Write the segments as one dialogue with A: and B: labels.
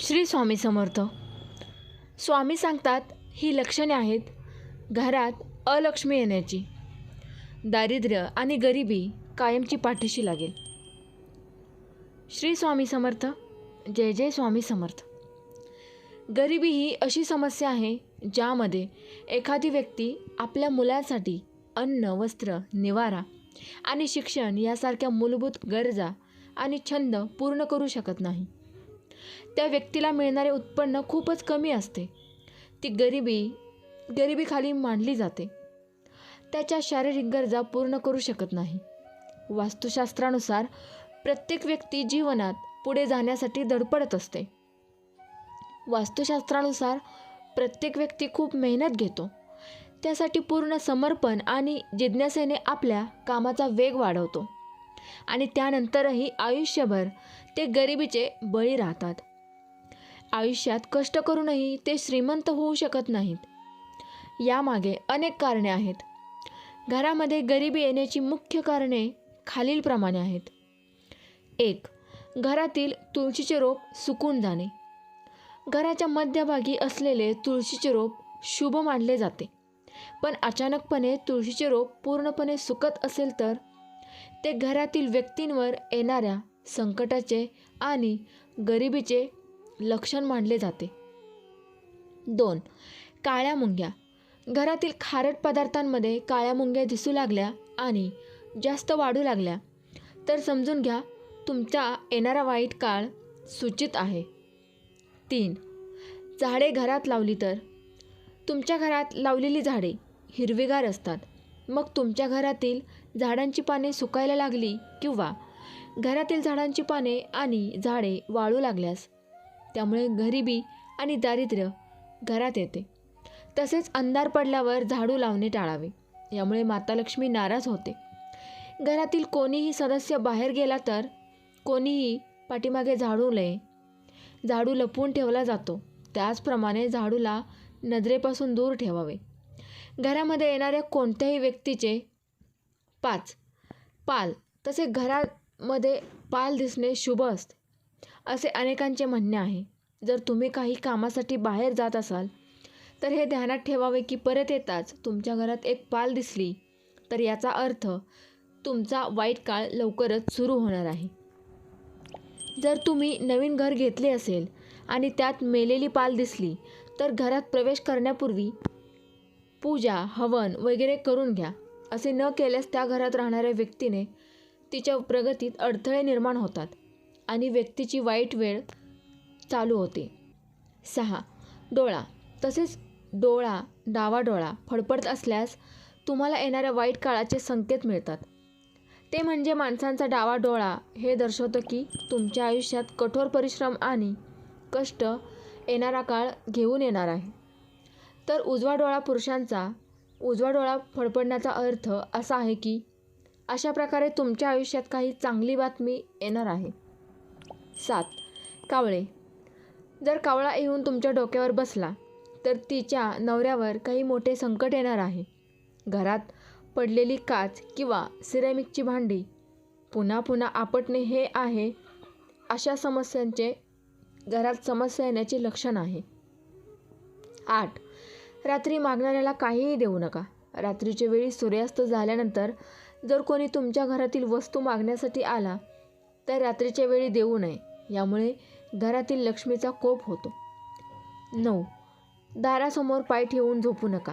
A: श्री स्वामी समर्थ. स्वामी सांगतात ही लक्षणे आहेत घरात अलक्ष्मी येण्याची. दारिद्र्य आणि गरिबी कायमची पाठीशी लागेल. श्री स्वामी समर्थ जय जय स्वामी समर्थ. गरिबी ही अशी समस्या आहे ज्यामध्ये एखादी व्यक्ती आपल्या मुलांसाठी अन्न वस्त्र निवारा आणि शिक्षण यासारख्या मूलभूत गरजा आणि छंद पूर्ण करू शकत नाही. त्या व्यक्तीला मिळणारे उत्पन्न खूपच कमी असते. ती गरिबी गरिबीखाली मांडली जाते. त्याच्या शारीरिक गरजा पूर्ण करू शकत नाही. वास्तुशास्त्रानुसार प्रत्येक व्यक्ती जीवनात पुढे जाण्यासाठी धडपडत असते. वास्तुशास्त्रानुसार प्रत्येक व्यक्ती खूप मेहनत घेतो. त्यासाठी पूर्ण समर्पण आणि जिज्ञासेने आपल्या कामाचा वेग वाढवतो. आणि त्यानंतरही आयुष्यभर ते गरिबीचे बळी राहतात. आयुष्यात कष्ट करूनही ते श्रीमंत होऊ शकत नाहीत. यामागे अनेक कारणे आहेत. घरामध्ये गरिबी येण्याची मुख्य कारणे खालीलप्रमाणे आहेत. एक घरातील तुळशीचे रोप सुकून जाणे. घराच्या मध्यभागी असलेले तुळशीचे रोप शुभ मानले जाते. पण अचानकपणे तुळशीचे रोप पूर्णपणे सुकत असेल तर ते घरातील व्यक्तींवर येणाऱ्या संकटाचे आणि गरिबीचे लक्षण मानले जाते. दोन काळ्या मुंग्या. घरातील खारट पदार्थांमध्ये काळ्या मुंग्या दिसू लागल्या आणि जास्त वाढू लागल्या. तर समजून घ्या तुमचा येणारा वाईट काळ सूचित आहे. तीन झाडे घरात लावली तर. तुमच्या घरात लावलेली झाडे हिरवीगार असतात. मग तुमच्या घरातील झाडांची पाने सुकायला लागली किंवा घरातील झाडांची पाने आणि झाडे वाळू लागल्यास त्यामुळे गरिबी आणि दारिद्र्य घरात येते. तसेच अंधार पडल्यावर झाडू लावणे टाळावे यामुळे माता लक्ष्मी नाराज होते. घरातील कोणीही सदस्य बाहेर गेला तर कोणीही पाठीमागे झाडू लये झाडू लपवून ठेवला जातो. त्याचप्रमाणे झाडूला नजरेपासून दूर ठेवावे. घरामध्ये येणाऱ्या कोणत्याही व्यक्तीचे पाच. पाल. तसे घरामध्ये पाल दिसणे शुभ असते असे अनेकांचे म्हणणे आहे. जर तुम्ही काही कामासाठी बाहेर जात असाल तर हे ध्यानात ठेवावे की परत येताच तुमच्या घरात एक पाल दिसली तर याचा अर्थ तुमचा वाईट काळ लवकरच सुरू होणार आहे. जर तुम्ही नवीन घर घेतले असेल आणि त्यात मेलेली पाल दिसली तर घरात प्रवेश करण्यापूर्वी पूजा हवन वगैरे करून घ्या. असे न केल्यास त्या घरात राहणाऱ्या व्यक्तीने तिच्या प्रगतीत अडथळे निर्माण होतात आणि व्यक्तीची वाईट वेळ चालू होते. सहा. डोळा. तसेच डोळा डावा डोळा फडफडत असल्यास तुम्हाला येणाऱ्या वाईट काळाचे संकेत मिळतात. ते म्हणजे माणसांचा डावा डोळा हे दर्शवतं की तुमच्या आयुष्यात कठोर परिश्रम आणि कष्ट येणारा काळ घेऊन येणार आहे. तर उजवा डोळा पुरुषांचा उजवा डोळा फडफडण्याचा अर्थ असा आहे की अशा प्रकारे तुमच्या आयुष्यात काही चांगली बातमी येणार आहे. सात. कावळे. जर कावळा येऊन तुमच्या डोक्यावर बसला तर तिच्या नवऱ्यावर काही मोठे संकट येणार आहे. घरात पडलेली काच किंवा सिरेमिकची भांडी पुन्हा पुन्हा आपटणे हे आहे अशा समस्यांचे घरात समस्या येण्याचे लक्षण आहे. आठ. रात्री मागणाऱ्याला काहीही देऊ नका. रात्रीच्या वेळी सूर्यास्त झाल्यानंतर जर कोणी तुमच्या घरातील वस्तू मागण्यासाठी आला तर रात्रीच्या वेळी देऊ नये. यामुळे घरातील लक्ष्मीचा कोप होतो. नऊ. दारासमोर पाय ठेवून झोपू नका.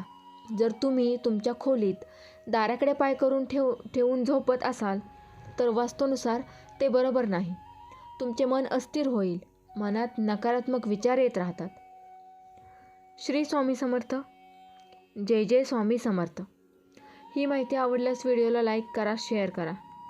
A: जर तुम्ही तुमच्या खोलीत दाराकडे पाय करून ठेव ठेवून झोपत असाल तर वास्तूनुसार ते बरोबर नाही. तुमचे मन अस्थिर होईल. मनात नकारात्मक विचार येत राहतात. श्री स्वामी समर्थ. जय जय स्वामी समर्थ. ही माहिती आवडल्यास व्हिडिओला लाईक करा शेअर करा.